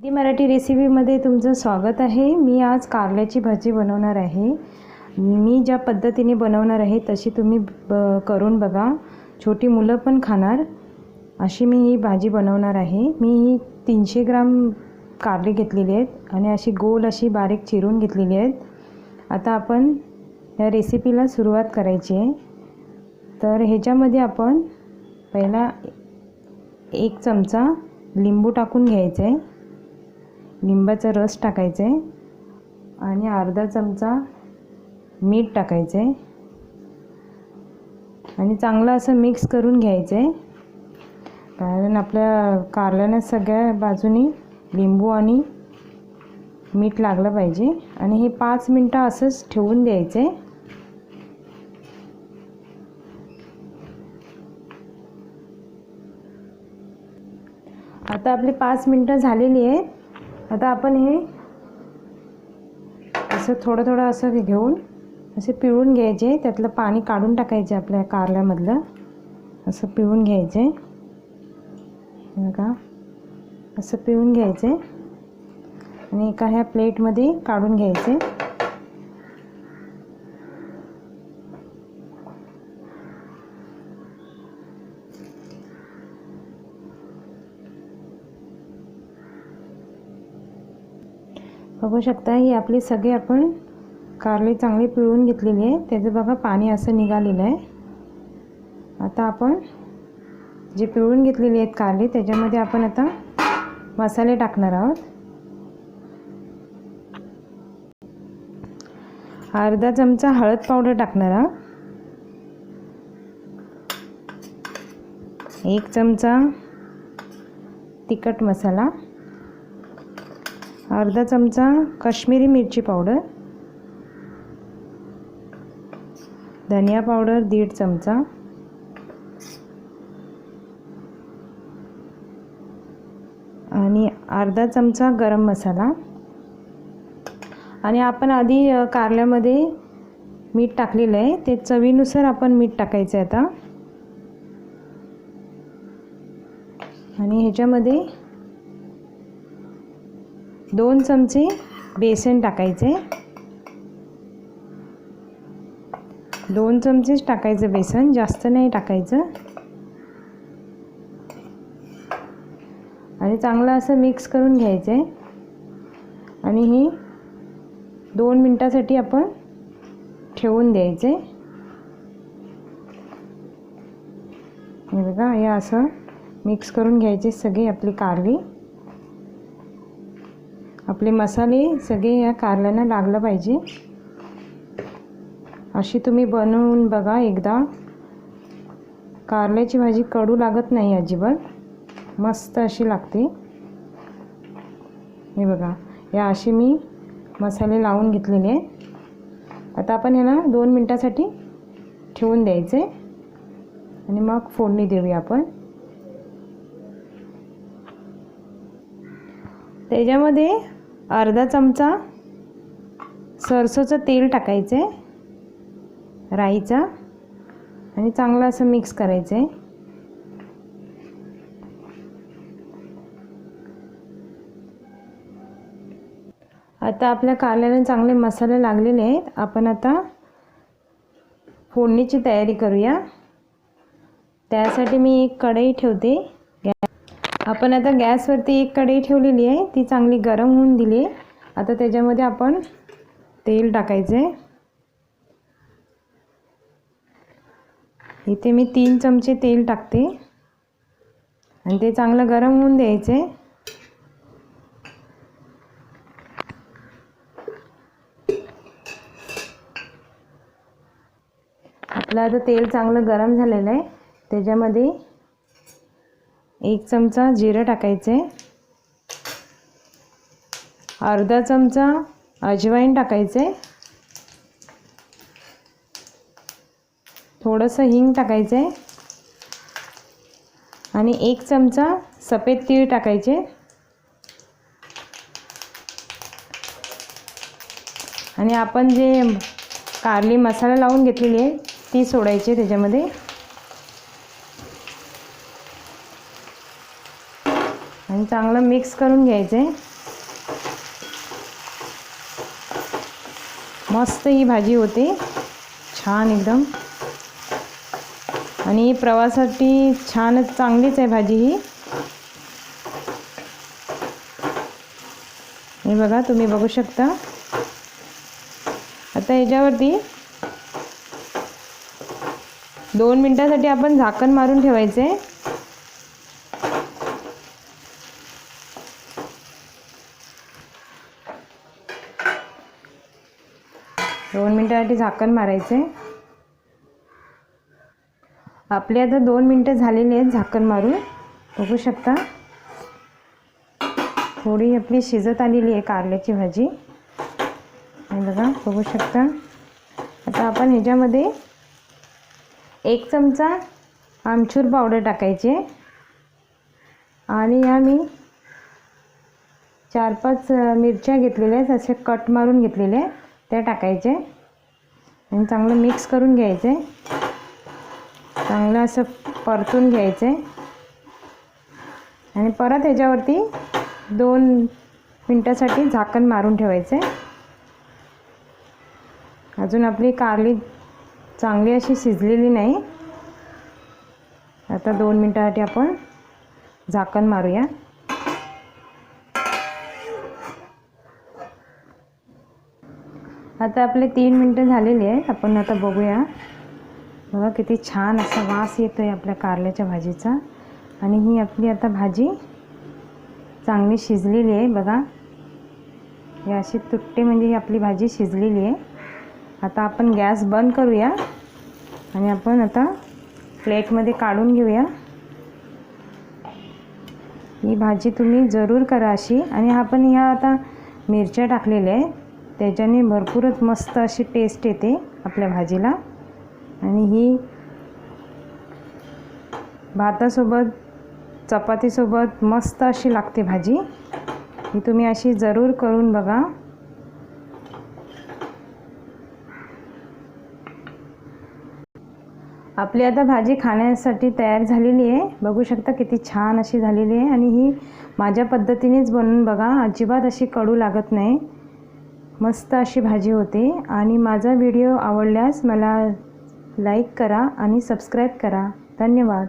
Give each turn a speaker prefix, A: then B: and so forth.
A: दी मराठी रेसिपीमध्ये तुमचं स्वागत आहे. मी आज कारल्याची भाजी बनवणार आहे. मी ज्या पद्धतीने बनवणार आहे तशी तुम्ही ब करून बघा. छोटी मुलं पण खाणार. अशी मी ही भाजी बनवणार आहे. मी ही तीनशे ग्राम कारले घेतलेली आहेत आणि अशी गोल अशी बारीक चिरून घेतलेली आहेत. आता आपण या रेसिपीला सुरुवात करायची आहे. तर ह्याच्यामध्ये आपण पहिला एक चमचा लिंबू टाकून घ्यायचं. आहे लिंबाचा रस टाकायचा आहे आणि अर्धा चमचा मीठ टाकायचं. आहे आणि चांगलं असं मिक्स करून घ्यायचं. आहे कारण आपल्या कारल्यानं सगळ्या बाजूनी लिंबू आणि मीठ लागलं पाहिजे. आणि हे पाच मिनटं असंच ठेवून द्यायचं. आहे आता आपली पाच मिनटं झालेली आहेत. आता आपण हे असं थोडं थोडं असं घेऊन असे पिळून घ्यायचे. त्यातलं पाणी काढून टाकायचे आपल्या कारल्यामधलं. असं पिळून घ्यायचे. बघा. असं पिळून घ्यायचे. आणि एका ह्या प्लेटमध्ये काढून घ्यायचे. बघू शकता ही आपली सगळी आपण कारली चांगली पिळून घेतलेली आहे. त्याचं बघा पाणी असं निघालेलं आहे. आता आपण जे पिळून घेतलेली आहेत कारली त्याच्यामध्ये आपण आता मसाले टाकणार आहोत. अर्धा चमचा हळद पावडर टाकणार आहोत. एक चमचा तिखट मसाला. अर्धा चमचा काश्मीरी मिरची पावडर धनिया पावडर दीड चमचा आणि अर्धा चमचा गरम मसाला. आणि आपण आधी कारल्यामध्ये मीठ टाकलेलं आहे. ते चवीनुसार आपण मीठ टाकायचं आहे आता. आणि ह्याच्यामध्ये दोन चमचे बेसन टाकायचे. दोन चमचेच टाकायचं बेसन जास्त नाही टाकायचं. आणि चांगलं असं मिक्स करून घ्यायचं आहे आणि ही दोन मिनटासाठी आपण ठेवून द्यायचे हे बघा हे असं मिक्स करून घ्यायचे सगळे आपली कारली आपले मसाले सगळे या कारल्यानं लागलं पाहिजे. अशी तुम्ही बनवून बघा एकदा. कारल्याची भाजी कडू लागत नाही अजिबात. मस्त अशी लागते. हे बघा या अशी मी मसाले लावून घेतलेले. आहेत आता आपण ह्याला दोन मिनटासाठी ठेवून द्यायचे. आणि मग फोडणी देऊया आपण. त्याच्यामध्ये अर्धा चमचा सरसोचं तेल टाकायचं आहे राईचा आणि चांगलं असं मिक्स करायचं. आहे आता आपल्या कारल्याला चांगले मसाले लागलेले आहेत. आपण आता फोडणीची तयारी करूया. त्यासाठी मी एक कढई ठेवते. आपण आता गॅसवरती एक कढई ठेवलेली आहे. ती चांगली गरम होऊन दिली आहे. आता त्याच्यामध्ये आपण तेल टाकायचं आहे इथे मी तीन चमचे तेल टाकते. आणि ते चांगलं गरम होऊन द्यायचं. आहे आपलं आता तेल चांगलं गरम झालेलं आहे. त्याच्यामध्ये एक चमचा जिरं टाकायचं. आहे अर्धा चमचा अजवाईन टाकायचं. आहे थोडंसं हिंग टाकायचं. आहे आणि एक चमचा सफेद तीळ टाकायचे. आणि आपण जे कारली मसाला लावून घेतलेली आहे ती सोडायची त्याच्यामध्ये. चांगलं मिक्स करून घ्यायचं आहे मस्त ही भाजी होते. छान एकदम. आणि प्रवासासाठी छानच चांगलीच आहे भाजी ही. हे बघा तुम्ही बघू शकता. आता ह्याच्यावरती दोन मिनटासाठी आपण झाकण मारून ठेवायचं आहे दोन मिनटासाठी झाकण मारायचे. आपले आता दोन मिनटं झालेली आहेत झाकण मारून. बघू शकता. थोडी आपली शिजत आलेली आहे कारल्याची भाजी. बघा बघू शकता. आता आपण ह्याच्यामध्ये एक चमचा आमचूर पावडर टाकायची. आणि या मी चार पाच मिरच्या घेतलेल्या आहेत असे कट मारून घेतलेले आहेत. त्या टाकायचे. आणि चांगलं मिक्स करून घ्यायचे. चांगलं असं परतून घ्यायचं. आहे आणि परत ह्याच्यावरती दोन मिनटासाठी झाकण मारून ठेवायचे. अजून आपली कारली चांगली अशी शिजलेली नाही. आता दोन मिनटासाठी आपण झाकण मारूया. आता आपले तीन मिनटं झालेली आहेत. आपण आता बघूया. बघा किती छान असा वास येतो आहे आपल्या कारल्याच्या भाजीचा. आणि ही आपली आता भाजी चांगली शिजलेली आहे. बघा. हे अशी तुट्टे म्हणजे ही आपली भाजी शिजलेली आहे. आता आपण गॅस बंद करूया. आणि आपण आता प्लेटमध्ये काढून घेऊया. ही भाजी तुम्ही जरूर करा अशी. आणि आपण ह्या आता मिरच्या टाकलेल्या आहे त्याच्याने भरपूरच मस्त अशी टेस्ट येते आपल्या भाजीला. आणि ही भातासोबत चपातीसोबत मस्त अशी लागते भाजी. ही तुम्ही अशी जरूर करून बघा. आपली आता भाजी खाण्यासाठी तयार झालेली आहे. बघू शकता किती छान अशी झालेली आहे. आणि ही माझ्या पद्धतीनेच बनवून बघा. अजिबात अशी कडू लागत नाही. मस्त अशी भाजी होते आणि माझा व्हिडिओ आवडल्यास मला लाईक करा आणि सबस्क्राईब करा. धन्यवाद.